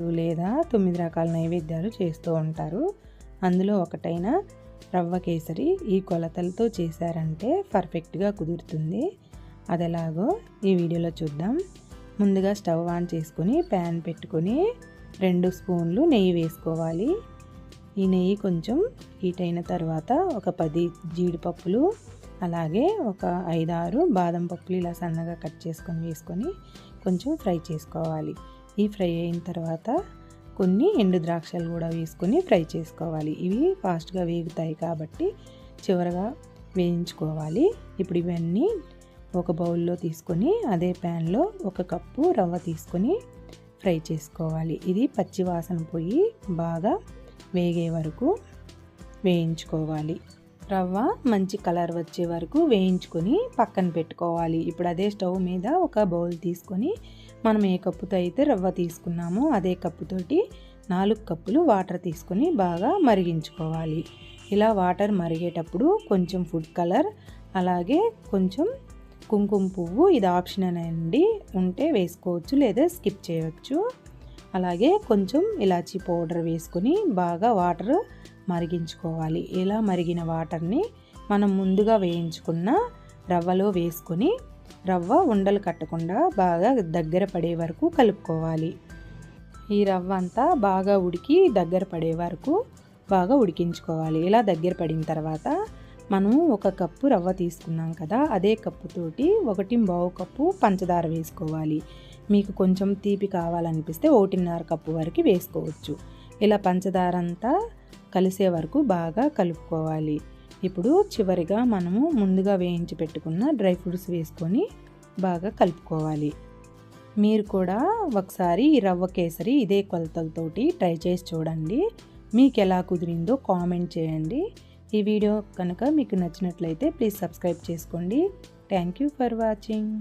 లేదా తొమ్మిది రకాల నైవేద్యాలు చేస్తూ ఉంటారు. అందులో ఒకటైన రవ్వ కేసరి ఈ కొలతలతో చేశారంటే పర్ఫెక్ట్గా కుదురుతుంది. అది ఎలాగో ఈ వీడియోలో చూద్దాం. ముందుగా స్టవ్ ఆన్ చేసుకొని ప్యాన్ పెట్టుకొని రెండు స్పూన్లు నెయ్యి వేసుకోవాలి. ఈ నెయ్యి కొంచెం హీట్ అయిన తర్వాత ఒక పది జీడిపప్పులు అలాగే ఒక ఐదారు బాదం పప్పులు ఇలా సన్నగా కట్ చేసుకొని వేసుకొని కొంచెం ఫ్రై చేసుకోవాలి. ఈ ఫ్రై అయిన తర్వాత కొన్ని ఎండు ద్రాక్షలు కూడా వేసుకొని ఫ్రై చేసుకోవాలి. ఇవి ఫాస్ట్గా వేగుతాయి కాబట్టి చివరగా వేయించుకోవాలి. ఇప్పుడు ఇవన్నీ ఒక బౌల్లో తీసుకొని అదే ప్యాన్లో ఒక కప్పు రవ్వ తీసుకొని ఫ్రై చేసుకోవాలి. ఇది పచ్చి వాసన పోయి బాగా వేగే వరకు వేయించుకోవాలి. రవ్వ మంచి కలర్ వచ్చే వరకు వేయించుకొని పక్కన పెట్టుకోవాలి. ఇప్పుడు అదే స్టవ్ మీద ఒక బౌల్ తీసుకొని మనం ఏ కప్పుతో అయితే రవ్వ తీసుకున్నామో అదే కప్పుతోటి నాలుగు కప్పులు వాటర్ తీసుకొని బాగా మరిగించుకోవాలి. ఇలా వాటర్ మరిగేటప్పుడు కొంచెం ఫుడ్ కలర్ అలాగే కొంచెం కుంకుమ పువ్వు ఇది ఆప్షన్ అండి. ఉంటే వేసుకోవచ్చు లేదా స్కిప్ చేయవచ్చు. అలాగే కొంచెం ఇలాచీ పౌడర్ వేసుకొని బాగా వాటర్ మరిగించుకోవాలి. ఇలా మరిగిన వాటర్ని మనం ముందుగా వేయించుకున్న రవ్వలో వేసుకొని రవ్వ ఉండలు కట్టకుండా బాగా దగ్గర పడే వరకు కలుపుకోవాలి. ఈ రవ్వ అంతా బాగా ఉడికి దగ్గర పడే వరకు బాగా ఉడికించుకోవాలి. ఇలా దగ్గర పడిన తర్వాత మనం ఒక కప్పు రవ్వ తీసుకున్నాం కదా అదే కప్పుతోటి ఒకటి బావు కప్పు పంచదార వేసుకోవాలి. మీకు కొంచెం తీపి కావాలనిపిస్తే ఒకటిన్నర కప్పు వరకు వేసుకోవచ్చు. ఇలా పంచదార అంతా కలిసే వరకు బాగా కలుపుకోవాలి. ఇప్పుడు చివరిగా మనము ముందుగా వేయించి పెట్టుకున్న డ్రై ఫ్రూట్స్ వేసుకొని బాగా కలుపుకోవాలి. మీరు కూడా ఒకసారి ఈ రవ్వ కేసరి ఇదే కొలతలతోటి ట్రై చేసి చూడండి. మీకు ఎలా కుదిరిందో కామెంట్ చేయండి. ఈ వీడియో కనుక మీకు నచ్చినట్లయితే ప్లీజ్ సబ్స్క్రైబ్ చేసుకోండి. Thank you for watching.